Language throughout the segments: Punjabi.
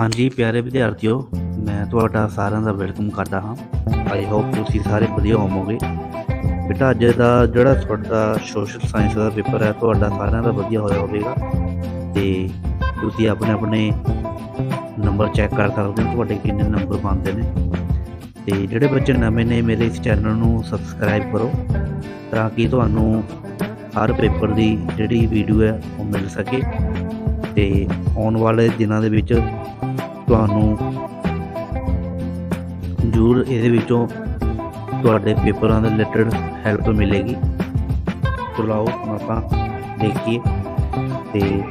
ਹਾਂਜੀ, ਪਿਆਰੇ ਵਿਦਿਆਰਥੀਓ, ਮੈਂ ਤੁਹਾਡਾ ਸਾਰਿਆਂ ਦਾ ਵੈਲਕਮ ਕਰਦਾ ਹਾਂ। ਆਈ ਹੋਪ ਤੁਸੀਂ ਸਾਰੇ ਵਧੀਆ ਹੋਵੋਗੇ। ਬੇਟਾ, ਅੱਜ ਦਾ ਜਿਹੜਾ ਤੁਹਾਡਾ ਸੋਸ਼ਲ ਸਾਇੰਸ ਦਾ ਪੇਪਰ ਹੈ, ਤੁਹਾਡਾ ਸਾਰਿਆਂ ਦਾ ਵਧੀਆ ਹੋਇਆ ਹੋਵੇਗਾ। ਤੇ ਤੁਸੀਂ ਆਪਣੇ ਆਪਣੇ ਨੰਬਰ ਚੈੱਕ ਕਰ ਸਕਦੇ ਹੋ, ਤੁਹਾਡੇ ਕਿੰਨੇ ਨੰਬਰ ਬਣਦੇ ਨੇ। ਤੇ ਜਿਹੜੇ ਬੱਚੇ ਨਵੇਂ ਨੇ, ਮੇਰੇ ਇਸ ਚੈਨਲ ਨੂੰ ਸਬਸਕ੍ਰਾਈਬ ਕਰੋ, ਤਾਂ ਕਿ ਤੁਹਾਨੂੰ ਹਰ ਪੇਪਰ ਦੀ ਜਿਹੜੀ ਵੀਡੀਓ ਹੈ, ਉਹ ਮਿਲ ਸਕੇ। ਤੇ ਆਉਣ ਵਾਲੇ ਦਿਨਾਂ ਦੇ ਵਿੱਚ ਤੁਹਾਨੂੰ ਜ਼ਰੂਰ ਇਹਦੇ ਵਿੱਚੋਂ ਤੁਹਾਡੇ ਪੇਪਰਾਂ ਦੇ ਰਿਲੇਟਡ ਹੈਲਪ ਮਿਲੇਗੀ। ਚਲੋ ਆਪਾਂ ਦੇਖੀਏ। ਤੇ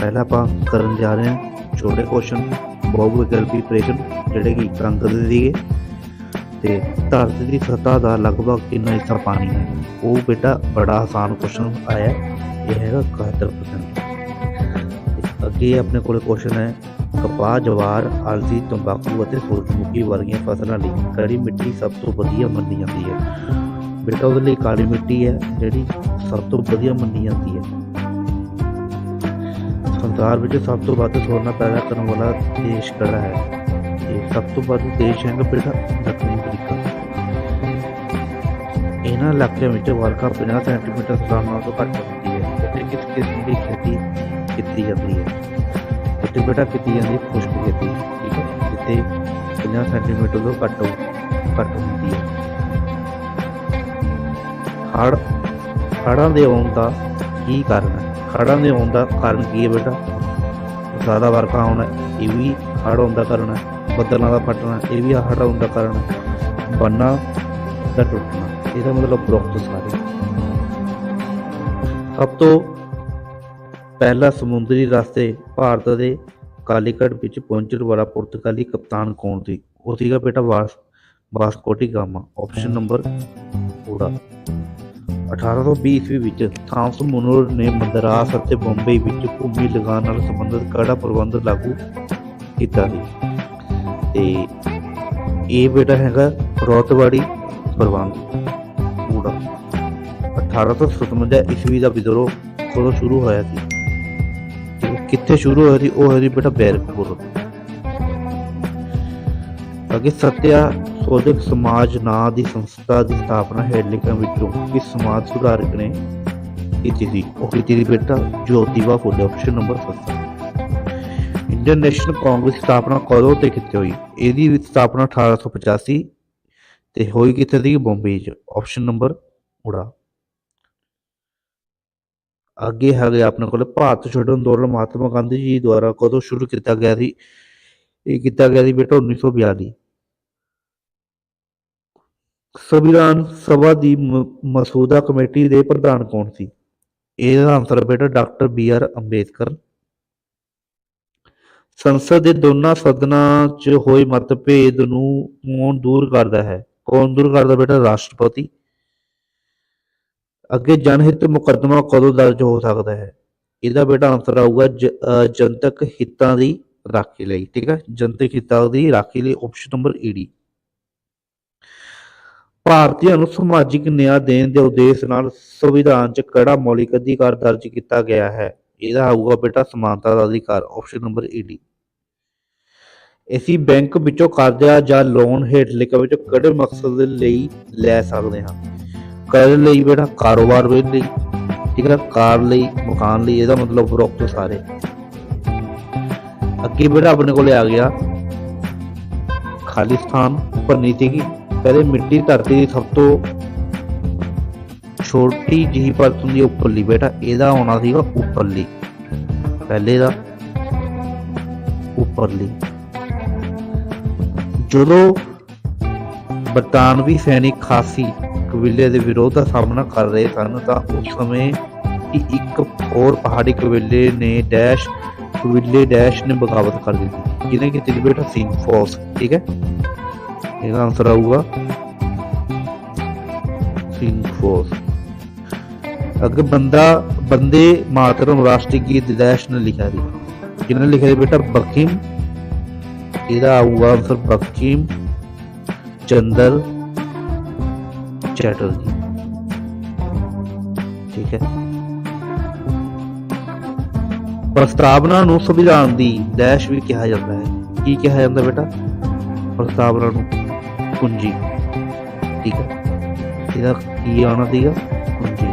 ਪਹਿਲਾਂ ਆਪਾਂ ਕਰਨ ਜਾ ਰਹੇ ਹਾਂ ਛੋਟੇ ਕੁਐਸਚਨ ਬਹੁ ਵਿਕਲਪੀ ਪ੍ਰਸ਼ਨ ਜਿਹੜੇ ਕਿ ਇੱਕ ਅੰਕ ਦੇ ਸੀਗੇ। ਤੇ ਧਰਤੀ ਦੀ ਸਤ੍ਹਾ ਦਾ ਲਗਭਗ ਕਿੰਨਾ ਹਿੱਸਾ ਪਾਣੀ ਹੈ? ਉਹ ਬੇਟਾ ਬੜਾ ਆਸਾਨ ਕੁਐਸਚਨ ਆਇਆ। ਇਹ ਹੈਗਾ 71% ਤੇ ਆਪਣੇ ਕੋਲ ਕੁਐਸਚਨ ਹੈ ਕਪਾਹ, ਜਵਾਰ ਅਲਸੀ ਤੰਬਾਕੂ ਅਤੇ ਸੂਰਜਮੁਖੀ ਵਰਗੀਆਂ ਫਸਲਾਂ ਲਈ ਕਿਹੜੀ ਮਿੱਟੀ ਸਭ ਤੋਂ ਵਧੀਆ ਮੰਨੀ ਜਾਂਦੀ ਹੈ। ਬੇਟਾ ਉਹਦੇ ਲਈ ਕਾਲੀ ਮਿੱਟੀ ਹੈ, ਜਿਹੜੀ ਸਭ ਤੋਂ ਵਧੀਆ ਮੰਨੀ ਜਾਂਦੀ ਹੈ। ਸੰਸਾਰ ਵਿੱਚ ਸਭ ਤੋਂ ਵੱਧ ਸੋਨਾ ਪੈਦਾ ਕਰਨ ਵਾਲਾ ਦੇਸ਼ ਕਿਹੜਾ ਹੈ? ਤੇ ਸਭ ਤੋਂ ਵੱਧ ਦੇਸ਼ ਹੈਗਾ ਬੇਟਾ ਦੱਖਣੀ ਅਫਰੀਕਾ ਇਹਨਾਂ ਇਲਾਕਿਆਂ ਵਿੱਚ ਵਰਖਾ 50 ਸੈਂਟੀਮੀਟਰ ਸਾਲਾਨਾ ਤੋਂ ਘੱਟ ਹੁੰਦੀ ਹੈ ਅਤੇ ਕਿਸ ਕਿਸਮ ਦੀ ਖੇਤੀ ਕੀਤੀ ਜਾਂਦੀ ਹੈ? ਇੱਥੇ ਬੇਟਾ ਕੀਤੀ ਜਾਂਦੀ ਹੈ, ਖੁਸ਼ਕ ਖੇਤੀ, ਠੀਕ ਹੈ। ਜਿੱਥੇ 50 ਸੈਂਟੀਮੀਟਰ ਤੋਂ ਘੱਟ ਘੱਟ ਹੁੰਦੀ ਹੈ। ਹੜ ਹੜ੍ਹਾਂ ਦੇ ਆਉਣ ਦਾ ਕੀ ਕਾਰਨ ਹੈ? ਹੜ੍ਹਾਂ ਦੇ ਆਉਣ ਦਾ ਕਾਰਨ ਕੀ ਹੈ ਬੇਟਾ? ਜ਼ਿਆਦਾ ਵਰਖਾ ਹੋਣਾ, ਇਹ ਵੀ ਹੜ੍ਹ ਹੋਣ ਦਾ ਕਾਰਨ ਹੈ। ਬੱਦਲਾਂ ਦਾ ਫਟਣਾ, ਇਹ ਵੀ ਹੜ੍ਹ ਹੋਣ ਦਾ ਕਾਰਨ ਹੈ। ਬੰਨਾ ਦਾ ਟੁੱਟਣਾ, ਇਹਦਾ ਮਤਲਬ ਉਪਰੋਕਤ ਸਾਰੇ। ਸਭ ਤੋਂ ਪਹਿਲਾ ਸਮੁੰਦਰੀ ਰਸਤੇ ਭਾਰਤ ਦੇ ਕਾਲੀਕਟ ਵਿੱਚ ਪਹੁੰਚਣ ਵਾਲਾ ਪੁਰਤਗਾਲੀ ਕਪਤਾਨ ਕੌਣ ਸੀ? ਉਹ ਸੀਗਾ ਬੇਟਾ ਵਾਸ, Vasco da Gama. Option number ਪੂਰਾ। 1820 ਈਸਵੀ ਵਿੱਚ ਥਾਮਸ ਮੁਨਰ ਨੇ ਮਦਰਾਸ ਅਤੇ ਬੰਬਈ ਵਿੱਚ ਭੂਮੀ ਲਗਾਨ ਨਾਲ ਸੰਬੰਧਿਤ ਕੜਾ ਪ੍ਰਬੰਧ ਲਾਗੂ ਕੀਤਾ ਸੀ? ਤੇ ਇਹ ਬੇਟਾ ਹੈਗਾ ਰੌਤਵਾੜੀ ਪ੍ਰਬੰਧ। ਪੂਰਾ। 1857 ਈਸਵੀ ਦਾ ਵਿਦਰੋਹ ਕਦੋਂ ਸ਼ੁਰੂ ਹੋਇਆ ਸੀ? ਕਿੱਥੇ ਸ਼ੁਰੂ ਹੋਇਆ ਉਹ ਹੋਇਆ ਬੇਟਾ ਬੈਰਕਪੁਰ ਅੱਗੇ ਸਤਿਆ, ਸੋਧਕ ਸਮਾਜ ਨਾਂ ਦੀ ਸੰਸਥਾ ਦੀ ਸਥਾਪਨਾ ਹੇਠਲਿਖਾਂ ਵਿੱਚੋਂ ਕਿਸ ਸਮਾਜ ਸੁਧਾਰਕ ਨੇ ਕੀਤੀ ਸੀ ਉਹ ਕੀਤੀ ਸੀ ਬੇਟਾ? Jyotiba Phule option number 7 Indian National Congress ਸਥਾਪਨਾ ਕਦੋਂ ਤੇ ਕਿੱਥੇ ਹੋਈ? ਇਹਦੀ ਸਥਾਪਨਾ 1885 ਤੇ ਹੋਈ ਕਿੱਥੇ ਸੀ ਬੰਬਈ 'ਚ। ਆਪਸ਼ਨ ਨੰਬਰ ਉੜਾ ਅੱਗੇ ਹੈਗੇ ਆਪਣੇ ਕੋਲ ਭਾਰਤ ਛੋੜੋ ਅੰਦੋਲਨ ਮਹਾਤਮਾ ਗਾਂਧੀ ਜੀ ਦੁਆਰਾ ਕਦੋਂ ਸ਼ੁਰੂ ਕੀਤਾ ਗਿਆ ਸੀ? ਇਹ ਕੀਤਾ ਗਿਆ ਸੀ ਬੇਟਾ 1942 ਸੰਵਿਧਾਨ ਸਭਾ ਦੀ ਮਸੂਦਾ ਕਮੇਟੀ ਦੇ ਪ੍ਰਧਾਨ ਕੌਣ ਸੀ? ਇਹਦਾ ਆਨਸਰ ਬੇਟਾ ਡਾਕਟਰ ਬੀ ਆਰ ਅੰਬੇਦਕਰ। ਸੰਸਦ ਦੇ ਦੋਨਾਂ ਸਦਨਾਂ 'ਚ ਹੋਏ ਮਤਭੇਦ ਨੂੰ ਕੌਣ ਦੂਰ ਕਰਦਾ ਹੈ? ਕੌਣ ਦੂਰ ਕਰਦਾ ਬੇਟਾ? ਰਾਸ਼ਟਰਪਤੀ। ਅੱਗੇ ਜਨਹਿਤ ਮੁਕੱਦਮਾ ਕਦੋਂ ਦਰਜ ਹੋ ਸਕਦਾ ਹੈ? ਇਹਦਾ ਬੇਟਾ ਆਨਸਰ ਆਊਗਾ ਜਨਤਕ ਹਿੱਤਾਂ ਦੀ ਰਾਖੀ ਲਈ, ਠੀਕ ਹੈ? ਜਨਤਕ ਹਿੱਤਾਂ ਦੀ ਰਾਖੀ ਲਈ ਆਪਸ਼ਨ ਨੰਬਰ ਈਡੀ ਭਾਰਤੀਆਂ ਨੂੰ ਸਮਾਜਿਕ ਨਿਆਂ ਦੇਣ ਦੇ ਉਦੇਸ਼ ਨਾਲ ਸੰਵਿਧਾਨ 'ਚ ਕਿਹੜਾ ਮੌਲਿਕ ਅਧਿਕਾਰ ਦਰਜ ਕੀਤਾ ਗਿਆ ਹੈ। ਇਹਦਾ ਆਊਗਾ ਬੇਟਾ ਸਮਾਨਤਾ ਦਾ ਅਧਿਕਾਰ ਆਪਸ਼ਨ ਨੰਬਰ ਈਡੀ ਅਸੀਂ ਬੈਂਕ ਵਿੱਚੋਂ ਕਰਜ਼ਾ ਜਾਂ ਲੋਨ ਹੇਠ ਲਿਖੇ ਵਿੱਚ ਕਿਹੜੇ ਮਕਸਦ ਲਈ ਲੈ ਸਕਦੇ ਹਾਂ। ਕਰ ਲਈ ਬੇਟਾ, ਕਾਰੋਬਾਰ ਦੇ ਲਈ, ਠੀਕ ਹੈ ਕਾਰ ਲਈ, ਮਕਾਨ ਲਈ, ਇਹਦਾ ਮਤਲਬ ਉਪਰੋਕਤ ਸਾਰੇ। ਅੱਗੇ ਬੇਟਾ ਆਪਣੇ ਕੋਲੇ ਆ ਗਿਆ। ਖਾਲਿਸਤਾਨ ਭਰਨੀ ਸੀਗੀ ਪਹਿਲੇ ਮਿੱਟੀ ਧਰਤੀ ਦੀ ਸਭ ਤੋਂ ਛੋਟੀ ਜਿਹੀ ਪਰਤ ਹੁੰਦੀ ਉੱਪਰਲੀ ਬੇਟਾ, ਇਹਦਾ ਆਉਣਾ ਸੀਗਾ ਉੱਪਰਲੀ। ਪਹਿਲੇ ਦਾ ਉੱਪਰਲੀ। ਜਦੋਂ ਬਰਤਾਨਵੀ ਸੈਨਿਕ ਖਾਸੀ ਕਬੀਲੇ ਦੇ ਵਿਰੋਧ ਦਾ ਸਾਹਮਣਾ ਕਰ ਰਹੇ ਸਨ, ਤਾਂ ਉਸ ਸਮੇਂ ਹੀ ਇੱਕ ਹੋਰ ਪਹਾੜੀ ਕਬੀਲੇ ਨੇ ਡੈਸ਼, ਕਬੀਲੇ ਡੈਸ਼ ਨੇ ਬਗਾਵਤ ਕਰ ਦਿੱਤੀ। ਜਿਹਨੇ ਕਿ ਸੀ ਬੇਟਾ ਫੋਰਸ ਠੀਕ ਹੈ? ਇਹਦਾ ਆਨਸਰ ਆਊਗਾ ਸਿੰਘ ਫੋਰਸ ਅੱਗੇ ਬੰਦਾ, ਬੰਦੇ ਮਾਤਰਮ ਰਾਸ਼ਟਰੀ ਗੀਤ ਡੈਸ਼ ਨੇ ਲਿਖਿਆ ਸੀ। ਜਿਹਨੇ ਲਿਖਿਆ ਸੀ ਬੇਟਾ ਬਖੀਮ, ਇਹਦਾ ਆਊਗਾ ਆਨਸਰ ਬਕੀਮ ਚੰਦਰ ਚੈਟਰਜੀ ਠੀਕ ਹੈ ਪ੍ਰਸਤਾਵਨਾ ਨੂੰ ਸੰਵਿਧਾਨ ਦੀ ਲੈਸ਼ ਵੀ ਕਿਹਾ ਜਾਂਦਾ ਹੈ ਕੀ ਕਿਹਾ ਜਾਂਦਾ ਬੇਟਾ ਪ੍ਰਸਤਾਵਨਾ ਨੂੰ ਕੁੰਜੀ ਠੀਕ ਹੈ ਇਹਦਾ ਕੀ ਆਉਣਾ ਸੀਗਾ ਕੁੰਜੀ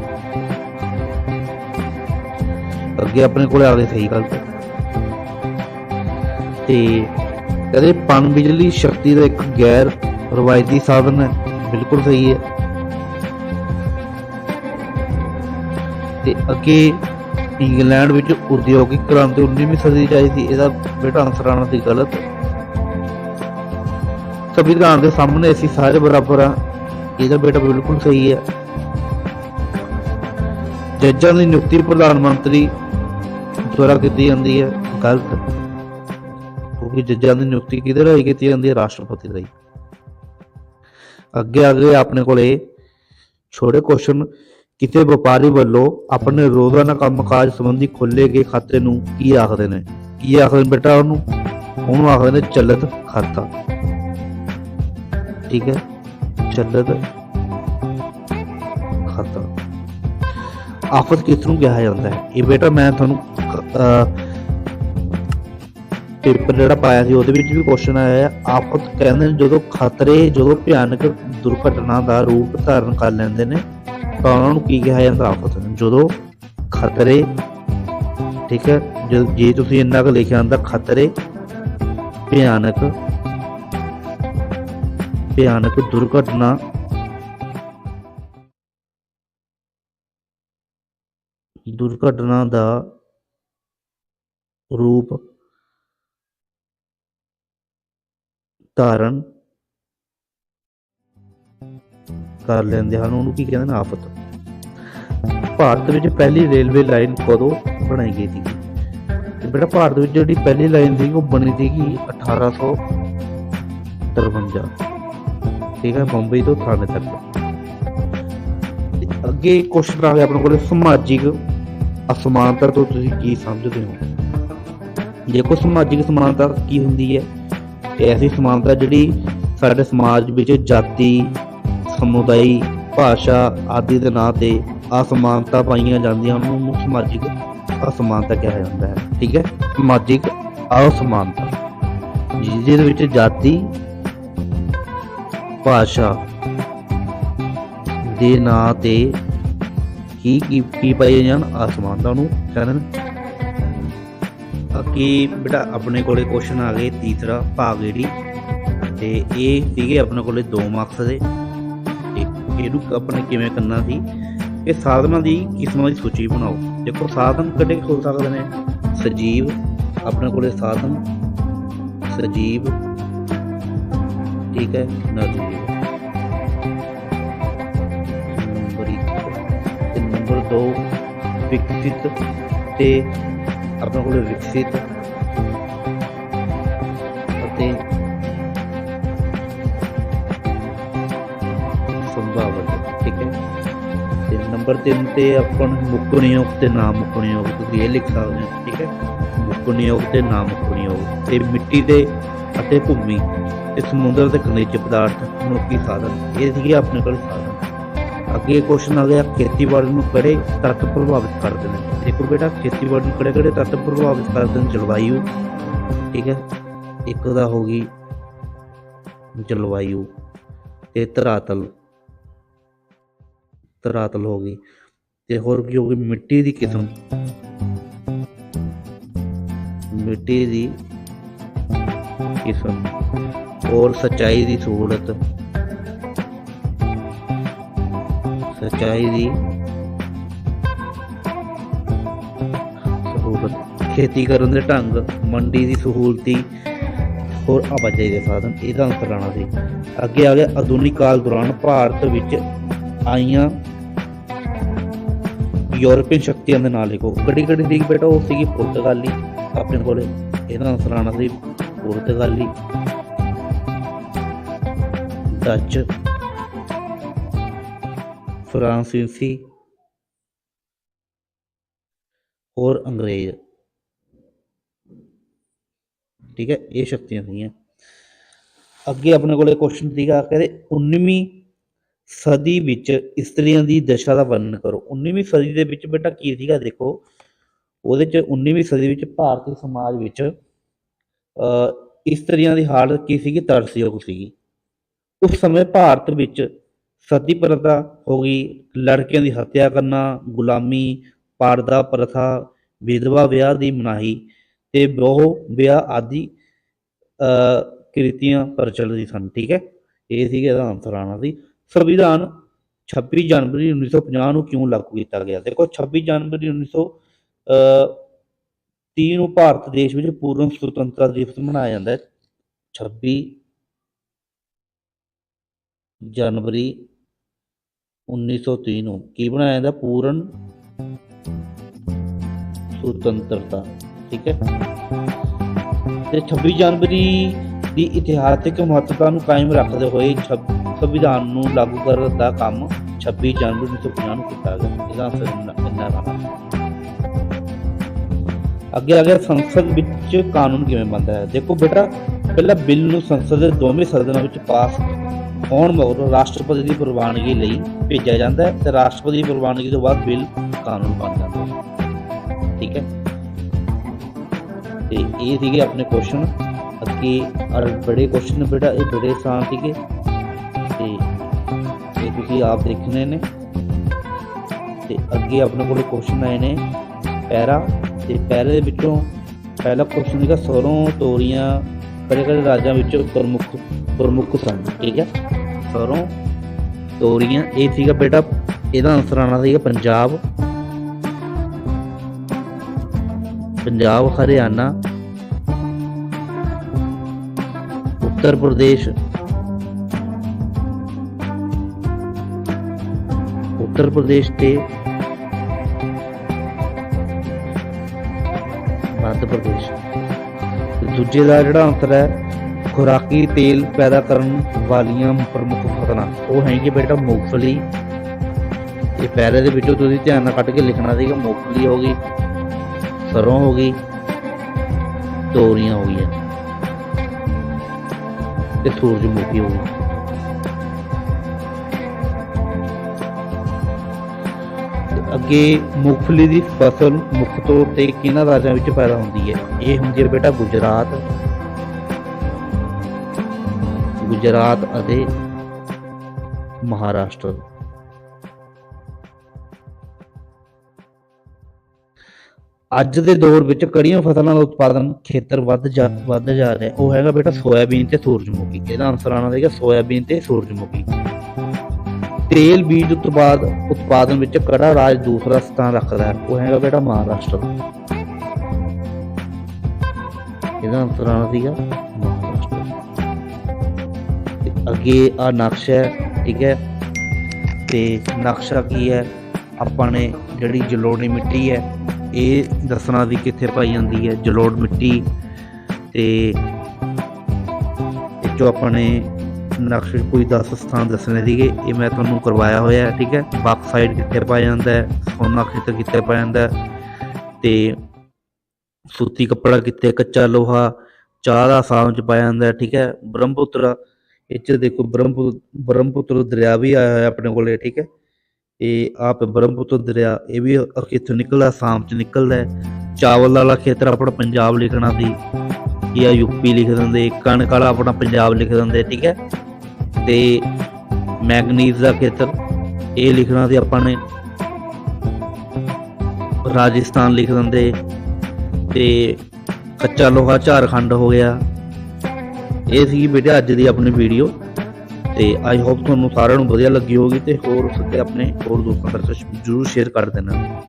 ਅੱਗੇ ਆਪਣੇ ਕੋਲੇ ਆ ਗਏ ਸਹੀ ਗੱਲ ਤੇ ਕਹਿੰਦੇ ਪਣ ਬਿਜਲੀ ਸ਼ਕਤੀ ਦਾ ਇੱਕ ਗੈਰ ਰਵਾਇਤੀ ਸਾਧਨ ਹੈ ਬਿਲਕੁਲ ਸਹੀ ਹੈ ਤੇ ਅੱਗੇ ਇੰਗਲੈਂਡ ਵਿੱਚ ਉਦਯੋਗਿਕ ਕ੍ਰਾਂਤੀ 19ਵੀਂ ਸਦੀ ਚ ਆਈ ਸੀ, ਇਹਦਾ ਬੇਟਾ ਆਨਸਰ ਸੀ ਗਲਤ। ਸੰਵਿਧਾਨ ਦੇ ਸਾਹਮਣੇ ਅਸੀਂ ਸਾਰੇ ਬਰਾਬਰ ਆ ਇਹਦਾ ਬੇਟਾ ਬਿਲਕੁਲ ਸਹੀ ਹੈ। ਜੱਜਾਂ ਦੀ ਨਿਯੁਕਤੀ ਪ੍ਰਧਾਨ ਮੰਤਰੀ ਦੁਆਰਾ ਕੀਤੀ ਜਾਂਦੀ ਹੈ, ਗਲਤ। ਕਿਉਂਕਿ ਜੱਜਾਂ ਦੀ ਨਿਯੁਕਤੀ ਕਿਹਦੇ ਰਾਹੀਂ ਕੀਤੀ ਜਾਂਦੀ ਹੈ? ਰਾਸ਼ਟਰਪਤੀ ਰਾਹੀਂ। ਅੱਗੇ ਅੱਗੇ ਆਪਣੇ ਕੋਲੇ, ਛੋਟੇ ਕੁਐਸਚਨ ਕਿਸੇ ਵਪਾਰੀ ਵੱਲੋਂ ਆਪਣੇ ਰੋਜ਼ਾਨਾ ਕੰਮਕਾਜ ਸੰਬੰਧੀ ਖੋਲੇ ਗਏ ਖਾਤੇ ਨੂੰ ਕੀ ਆਖਦੇ ਨੇ? ਕੀ ਆਖਦੇ ਨੇ ਬੇਟਾ ਉਹਨੂੰ? ਉਹਨੂੰ ਆਖਦੇ ਨੇ ਚੱਲਤ ਖਾਤਾ। ਠੀਕ ਹੈ? ਚੱਲਤ ਖਾਤਾ। ਆਫਤ ਕਿਸ ਨੂੰ ਕਿਹਾ ਜਾਂਦਾ ਹੈ? ਇਹ ਬੇਟਾ ਮੈਂ ਤੁਹਾਨੂੰ ਪੇਪਰ ਜਿਹੜਾ ਪਾਇਆ ਸੀ, ਉਹਦੇ ਵਿੱਚ ਵੀ ਕੁਐਸਚਨ ਆਇਆ ਹੈ। ਆਫਤ ਕਹਿੰਦੇ ਨੇ ਜਦੋਂ ਖਤਰੇ, ਜਦੋਂ ਭਿਆਨਕ ਦੁਰਘਟਨਾ ਦਾ ਰੂਪ ਧਾਰਨ ਕਰ ਲੈਂਦੇ ਨੇ ਤਾਂ ਉਹਨਾਂ ਨੂੰ ਕੀ ਕਿਹਾ ਜਾਂਦਾ ਆਫਤ ਜਦੋਂ ਖਤਰੇ, ਠੀਕ ਹੈ ਜੇ ਤੁਸੀਂ ਇੰਨਾ ਕੁ ਲਿਖਿਆ ਹੁੰਦਾ, ਖਤਰੇ ਭਿਆਨਕ ਭਿਆਨਕ ਦੁਰਘਟਨਾ। ਦੁਰਘਟਨਾ ਦਾ ਰੂਪ ਧਾਰਨ ਕਰ ਲੈਂਦੇ ਹਨ, ਉਹਨੂੰ ਕੀ ਕਹਿੰਦੇ ਨੇ ਆਫਤ। ਭਾਰਤ ਵਿੱਚ ਪਹਿਲੀ ਰੇਲਵੇ ਲਾਈਨ ਕਦੋਂ ਬਣਾਈ ਗਈ ਸੀ? ਤੇ ਬੇਟਾ, ਭਾਰਤ ਵਿੱਚ ਜਿਹੜੀ ਪਹਿਲੀ ਲਾਈਨ ਸੀ, ਉਹ ਬਣੀ ਸੀਗੀ 1853 ਠੀਕ ਹੈ, ਬੰਬਈ ਤੋਂ ਥਾਣੇ ਤੱਕ। ਅੱਗੇ ਕੁਐਸਚਨ ਆ ਗਿਆ ਆਪਣੇ ਕੋਲ ਸਮਾਜਿਕ ਅਸਮਾਨਤਾ ਤੋਂ ਤੁਸੀਂ ਕੀ ਸਮਝਦੇ ਹੋ? ਦੇਖੋ, ਸਮਾਜਿਕ ਸਮਾਨਤਾ ਕੀ ਹੁੰਦੀ ਹੈ? ਇਹ ਐਸੀ ਸਮਾਨਤਾ ਜਿਹੜੀ ਸਾਡੇ ਸਮਾਜ ਵਿੱਚ ਜਾਤੀ ਸਮੁਦਾਇ ਭਾਸ਼ਾ ਆਦਿ ਦੇ ਨਾਂ ਤੇ ਅਸਮਾਨਤਾ ਪਾਈਆਂ ਜਾਂਦੀਆਂ ਉਹਨਾਂ ਨੂੰ ਸਮਾਜਿਕ ਅਸਮਾਨਤਾ ਕਿਹਾ ਜਾਂਦਾ ਹੈ। ਠੀਕ ਹੈ? ਸਮਾਜਿਕ ਅਸਮਾਨਤਾ। ਜਿਹਦੇ ਵਿੱਚ ਜਾਤੀ, ਭਾਸ਼ਾ ਦੇ ਨਾਂ ਤੇ ਕੀ ਕੀ ਕੀ ਪਾਈਆਂ ਜਾਣ? ਅਸਮਾਨਤਾ ਨੂੰ ਕਹਿੰਦੇ ਨੇ। ਬਾਕੀ ਬੇਟਾ, ਆਪਣੇ ਕੋਲੇ ਕੁਐਸਚਨ ਆ ਗਏ ਤੀਸਰਾ ਭਾਗ ਜਿਹੜੀ। ਤੇ ਇਹ ਸੀਗੇ ਆਪਣੇ ਕੋਲੇ ਦੋ ਮਾਰਕਸ ਦੇ। ਇਹਨੂੰ ਆਪਣੇ ਕਿਵੇਂ ਕਰਨਾ ਸੀ, ਇਹ ਸਾਧਨਾਂ ਦੀ ਕਿਸਮਾਂ ਦੀ ਸੂਚੀ ਬਣਾਓ। ਦੇਖੋ, ਸਾਧਨ ਕਿਹੜੇ ਹੋ ਸਕਦੇ ਨੇ? ਸਜੀਵ, ਆਪਣੇ ਕੋਲੇ ਸਾਧਨ। ਸਜੀਵ, ਠੀਕ ਹੈ ਨਿਰਜੀਵ ਨੰਬਰ 1 ਤੇ ਨੰਬਰ 2 ਵਿਕਸਿਤ ਤੇ ਆਪਣੇ ਕੋਲੇ ਵਿਕਸਿਤ। ਅਤੇ ਨੰਬਰ 3 ਤੇ ਆਪਾਂ ਮੁੱਕਣਯੋਗ ਤੇ ਨਾ ਮੁੱਕਣਯੋਗ ਤੁਸੀਂ ਇਹ ਲਿਖ ਸਕਦੇ ਹੋ, ਠੀਕ ਹੈ? ਮੁੱਕਣਯੋਗ ਤੇ ਨਾ ਮੁੱਕਣਯੋਗ ਤੇ ਮਿੱਟੀ ਦੇ ਅਤੇ ਭੂਮੀ ਤੇ ਸਮੁੰਦਰ ਦੇ ਖਣਿਜ ਪਦਾਰਥ, ਮਨੁੱਖੀ ਸਾਧਨ, ਇਹ ਸੀਗੇ ਆਪਣੇ ਕੋਲ ਸਾਧਨ। ਅੱਗੇ ਕੁਐਸਚਨ ਆ ਗਿਆ, ਖੇਤੀਬਾੜੀ ਨੂੰ ਕਿਹੜੇ ਤੱਤ ਪ੍ਰਭਾਵਿਤ ਕਰਦੇ ਨੇ? ਦੇਖੋ ਬੇਟਾ, ਖੇਤੀਬਾੜੀ ਨੂੰ ਕਿਹੜੇ ਕਿਹੜੇ ਤੱਤ ਪ੍ਰਭਾਵਿਤ ਕਰਦੇ ਨੇ? ਜਲਵਾਯੂ, ਠੀਕ ਹੈ? ਇੱਕ ਦਾ ਹੋ ਗਈ ਜਲਵਾਯੂ ਤੇ ਧਰਾਤਲ ਧਰਾਤਲ ਹੋ ਗਈ ਤੇ ਹੋਰ ਕੀ ਹੋ ਗਈ? ਮਿੱਟੀ ਦੀ ਕਿਸਮ। ਮਿੱਟੀ ਦੀ ਕਿਸਮ। ਔਰ ਸਚਾਈ ਦੀ ਸਹੂਲਤ। ਸਚਾਈ ਦੀ ਸਹੂਲਤ। ਖੇਤੀ ਕਰਨ ਦੇ ਢੰਗ, ਮੰਡੀ ਦੀ ਸਹੂਲਤੀ, ਹੋਰ ਆਵਾਜਾਈ ਦੇ ਸਾਧਨ, ਇਹਦਾ ਅੰਤਰ ਆਉਣਾ ਸੀ। ਅੱਗੇ ਆ ਗਿਆ ਆਧੁਨਿਕ ਕਾਲ ਦੌਰਾਨ ਭਾਰਤ ਵਿੱਚ ਆਈਆਂ ਯੂਰਪੀਅਨ ਸ਼ਕਤੀਆਂ ਦੇ ਨਾਲ ਲਿਖੋ ਕਿਹੜੀ ਗੱਡੀ ਸੀ ਬੇਟਾ, ਉਹ ਸੀਗੀ ਪੁਰਤਗਾਲੀ। ਆਪਣੇ ਕੋਲੇ ਇਹਦਾ ਅੰਤਰ ਸੀ, ਪੁਰਤਗਾਲੀ। ਡੱਚ। ਫਰਾਂਸੀਸੀ। ਹੋਰ ਅੰਗਰੇਜ਼। ਠੀਕ ਹੈ, ਇਹ ਸ਼ਕਤੀਆਂ ਸੀਗੀਆਂ। ਅੱਗੇ ਆਪਣੇ ਕੋਲੇ ਕੁਐਸਚਨ ਸੀਗਾ, ਕਹਿੰਦੇ 19ਵੀਂ ਸਦੀ ਵਿੱਚ ਇਸਤਰੀਆਂ ਦੀ ਦਸ਼ਾ ਦਾ ਵਰਣਨ ਕਰੋ। 19ਵੀਂ ਸਦੀ ਦੇ ਵਿੱਚ ਬੇਟਾ ਕੀ ਸੀਗਾ ਦੇਖੋ। ਉਹਦੇ ਚ 19ਵੀਂ ਸਦੀ ਵਿੱਚ ਭਾਰਤੀ ਸਮਾਜ ਵਿੱਚ ਅ, ਇਸਤਰੀਆਂ ਦੀ ਹਾਲਤ ਕੀ ਸੀਗੀ? ਤਰਸਯੋਗ ਸੀਗੀ। ਉਸ ਸਮੇਂ ਭਾਰਤ ਵਿੱਚ ਸਤੀ ਪ੍ਰਥਾ ਹੋ ਗਈ। ਲੜਕੀਆਂ ਦੀ ਹੱਤਿਆ ਕਰਨਾ ਗੁਲਾਮੀ ਪਰਦਾ ਪ੍ਰਥਾ ਵਿਧਵਾ ਵਿਆਹ ਦੀ ਮਨਾਹੀ ਤੇ ਬਹੁ ਵਿਆਹ ਆਦਿ ਅ, ਕਿਰਤੀਆਂ ਪ੍ਰਚਲਿਤ ਸਨ। ਠੀਕ ਹੈ? ਇਹ ਸੀਗਾ ਇਹਦਾ ਆਨਸਰ ਆਣਾ ਸੀ। ਸੰਵਿਧਾਨ 26 ਜਨਵਰੀ 1950 ਨੂੰ ਕਿਉਂ ਲਾਗੂ ਕੀਤਾ ਗਿਆ? ਦੇਖੋ 26 ਜਨਵਰੀ 1900 ਅ, 30 ਨੂੰ ਭਾਰਤ ਦੇਸ਼ ਵਿੱਚ ਪੂਰਨ ਸੁਤੰਤਰਤਾ ਦਿਵਸ ਮਨਾਇਆ ਜਾਂਦਾ ਹੈ। 26 ਜਨਵਰੀ 1930 ਨੂੰ ਕੀ ਬਣਾਇਆ ਜਾਂਦਾ? ਪੂਰਨ ਸੁਤੰਤਰਤਾ ਠੀਕ ਹੈ? ਤੇ 26 ਜਨਵਰੀ ਦੀ ਇਤਿਹਾਸਿਕ ਮਹੱਤਤਾ ਨੂੰ ਕਾਇਮ ਰੱਖਦੇ ਹੋਏ ਛਬ- ਸੰਵਿਧਾਨ ਨੂੰ ਲਾਗੂ ਕਰਨ ਦਾ ਕੰਮ 26 ਜਨਵਰੀ 1950 ਨੂੰ ਕੀਤਾ ਗਿਆ। ਇਹਦਾ ਅਸਰ ਇੰਨਾ ਰਹਾ ਅੱਗੇ ਆ ਸੰਸਦ ਵਿੱਚ ਕਾਨੂੰਨ ਕਿਵੇਂ ਬਣਦਾ ਹੈ? ਦੇਖੋ ਬੇਟਾ, ਪਹਿਲਾਂ ਬਿੱਲ ਨੂੰ ਸੰਸਦ ਦੇ ਦੋਵੇਂ ਸਦਨਾਂ ਵਿੱਚ ਪਾਸ ਹੋਣ ਮਗਰੋਂ ਰਾਸ਼ਟਰਪਤੀ ਦੀ ਪ੍ਰਵਾਨਗੀ ਲਈ ਭੇਜਿਆ ਜਾਂਦਾ ਹੈ ਤੇ ਰਾਸ਼ਟਰਪਤੀ ਦੀ ਪ੍ਰਵਾਨਗੀ ਤੋਂ ਬਾਅਦ ਬਿੱਲ ਕਾਨੂੰਨ ਬਣ ਜਾਂਦਾ ਹੈ। ਠੀਕ ਹੈ? ਤੇ ਇਹ ਸੀਗੇ ਆਪਣੇ ਕੁਐਸਚਨ ਅੱਗੇ ਔਰ ਬੜੇ ਕੁਐਸਚਨ ਬੇਟਾ, ਇਹ ਬੜੇ ਆਸਾਨ ਸੀਗੇ। ਇਹ ਆਪ ਦੇਖਣੇ ਨੇ। ਤੇ ਅੱਗੇ ਆਪਣੇ ਕੋਲ ਕੁਐਸਚਨ ਆਏ ਨੇ। ਪੈਰਾ ਤੇ ਪੈਰੇ ਦੇ ਵਿੱਚੋਂ ਪਹਿਲਾ ਕੁਐਸਚਨ ਸੀਗਾ ਸਰੋਂ ਤੋਰੀਆਂ ਕਿਹੜੇ ਕਿਹੜੇ ਰਾਜਾਂ ਵਿੱਚ ਪ੍ਰਮੁੱਖ ਪ੍ਰਮੁੱਖ ਸਨ। ਠੀਕ ਹੈ? ਸਰੋਂ ਤੋਰੀਆਂ, ਇਹ ਸੀਗਾ ਬੇਟਾ, ਇਹਦਾ ਆਨਸਰ ਆਣਾ ਸੀਗਾ ਪੰਜਾਬ। ਪੰਜਾਬ, ਹਰਿਆਣਾ, ਉੱਤਰ ਪ੍ਰਦੇਸ਼। ਉੱਤਰ ਪ੍ਰਦੇਸ਼ ਤੇ ਮੱਧ ਪ੍ਰਦੇਸ਼। ਦੂਜੇ ਦਾ ਜਿਹੜਾ ਅੰਤਰ ਹੈ, ਖੁਰਾਕੀ ਤੇਲ ਪੈਦਾ ਕਰਨ ਵਾਲੀਆਂ ਪ੍ਰਮੁੱਖ ਫਸਲਾਂ। ਉਹ ਹੈਗੀ ਬੇਟਾ ਮੂੰਗਫਲੀ। ਇਹ ਪੈਰੇ ਦੇ ਵਿੱਚੋਂ ਤੁਸੀਂ ਧਿਆਨ ਨਾਲ ਕੱਢ ਕੇ ਲਿਖਣਾ ਸੀਗਾ, ਮੂੰਗਫਲੀ ਹੋ ਗਈ, ਸਰੋਂ ਹੋ ਗਈ, ਤੋਰੀਆਂ ਹੋ ਗਈਆਂ। ਤੇ ਸੂਰਜਮੁਖੀ ਹੋ ਗਈ। ਅੱਗੇ ਮੂੰਗਫਲੀ ਦੀ ਫਸਲ ਮੁੱਖ ਤੌਰ ਤੇ ਕਿਹਨਾਂ ਰਾਜਾਂ ਵਿੱਚ ਪੈਦਾ ਹੁੰਦੀ ਹੈ? ਇਹ ਹੁੰਦੀ ਹੈ ਬੇਟਾ ਗੁਜਰਾਤ। ਗੁਜਰਾਤ ਅਤੇ ਮਹਾਰਾਸ਼ਟਰ। ਅੱਜ ਦੇ ਦੌਰ ਵਿੱਚ ਕੜੀਆਂ ਫਸਲਾਂ ਦਾ ਉਤਪਾਦਨ ਖੇਤਰ ਵੱਧ ਜਾ ਵੱਧ ਜਾ ਰਿਹਾ ਉਹ ਹੈਗਾ ਬੇਟਾ ਸੋਇਆਬੀਨ ਤੇ ਸੂਰਜਮੁਖੀ। ਇਹਦਾ ਆਨਸਰ ਆਣਾ ਦੇਗਾ ਸੋਇਆਬੀਨ ਤੇ ਸੂਰਜਮੁਖੀ। ਤੇਲ ਬੀਜ ਉਤਪਾਦ ਉਤਪਾਦਨ ਵਿੱਚ ਕਿਹੜਾ ਰਾਜ ਦੂਸਰਾ ਸਥਾਨ ਰੱਖਦਾ ਹੈ। ਉਹ ਹੈਗਾ ਬੇਟਾ ਮਹਾਰਾਸ਼ਟਰ ਇਹਦਾ ਆਨਸਰ ਆਣਾ ਸੀਗਾ ਮਹਾਰਾਸ਼ਟਰ। ਅੱਗੇ ਆ ਨਕਸ਼ਾ ਹੈ, ਠੀਕ ਹੈ? ਤੇ ਨਕਸ਼ਾ ਕੀ ਹੈ? ਆਪਾਂ ਨੇ ਜਿਹੜੀ ਜਲੋੜੀ ਮਿੱਟੀ ਹੈ, ਇਹ ਦੱਸਣਾ ਵੀ ਕਿੱਥੇ ਪਾਈ ਜਾਂਦੀ ਹੈ। ਜਲੋੜ ਮਿੱਟੀ ਤੇ ਜੋ ਆਪਾਂ ਨੇ ਨਕਸ਼ੇ ਕੋਈ 10 ਸਥਾਨ ਦੱਸਣੇ ਸੀਗੇ, ਇਹ ਮੈਂ ਤੁਹਾਨੂੰ ਕਰਵਾਇਆ ਹੋਇਆ ਹੈ, ਠੀਕ ਹੈ। ਬਾਕਸਾਈਡ ਕਿੱਥੇ ਪਾਇਆ ਜਾਂਦਾ ਹੈ, ਸੋਨਾ ਖੇਤਰ ਕਿੱਥੇ ਪਾਇਆ ਜਾਂਦਾ ਹੈ ਤੇ ਸੂਤੀ ਕੱਪੜਾ ਕਿੱਥੇ ਕੱਚਾ ਲੋਹਾ, ਚਾਹ ਦਾ ਆਸਾਮ ਚ ਪਾਇਆ ਜਾਂਦਾ ਹੈ, ਠੀਕ ਹੈ। ਬ੍ਰਹਮਪੁੱਤਰ, ਇਹ ਦੇਖੋ ਬ੍ਰਹਮਪੁੱਤਰ ਬ੍ਰਹਮਪੁੱਤਰ ਦਰਿਆ ਵੀ ਆਇਆ ਹੋਇਆ ਆਪਣੇ ਕੋਲੇ, ਠੀਕ ਹੈ। ਇਹ ਆਪ ਬ੍ਰਹਮਪੁੱਤਰ ਦਰਿਆ, ਇਹ ਵੀ ਕਿੱਥੋਂ ਨਿਕਲਦਾ ਆਸਾਮ ਚ ਨਿਕਲਦਾ ਹੈ। ਚਾਵਲ ਵਾਲਾ ਖੇਤਰ ਆਪਣਾ ਪੰਜਾਬ ਲਿਖਣਾ ਸੀ। ਜਾਂ ਯੂਪੀ ਲਿਖ ਦਿੰਦੇ, ਕਣਕ ਵਾਲਾ ਆਪਣਾ ਪੰਜਾਬ ਲਿਖ ਦਿੰਦੇ, ਠੀਕ ਹੈ। ਤੇ ਮੈਗਨੀਜ਼ ਦਾ ਖੇਤਰ, ਇਹ ਲਿਖਣਾ ਸੀ ਆਪਾਂ ਨੇ ਰਾਜਸਥਾਨ ਲਿਖ ਦਿੰਦੇ, ਤੇ ਕੱਚਾ ਲੋਹਾ ਝਾਰਖੰਡ ਹੋ ਗਿਆ। ਇਹ ਸੀ ਬੇਟਾ ਅੱਜ ਦੀ ਆਪਣੀ ਵੀਡੀਓ ਤੇ ਆਈ ਹੋਪ ਤੁਹਾਨੂੰ ਸਾਰਿਆਂ ਨੂੰ ਵਧੀਆ ਲੱਗੀ ਹੋਗੀ ਤੇ ਹੋਰ ਸਕੇ ਆਪਣੇ ਹੋਰ ਦੋਸਤਾਂ ਤੱਕ ਜ਼ਰੂਰ ਸ਼ੇਅਰ ਕਰ ਦੇਣਾ।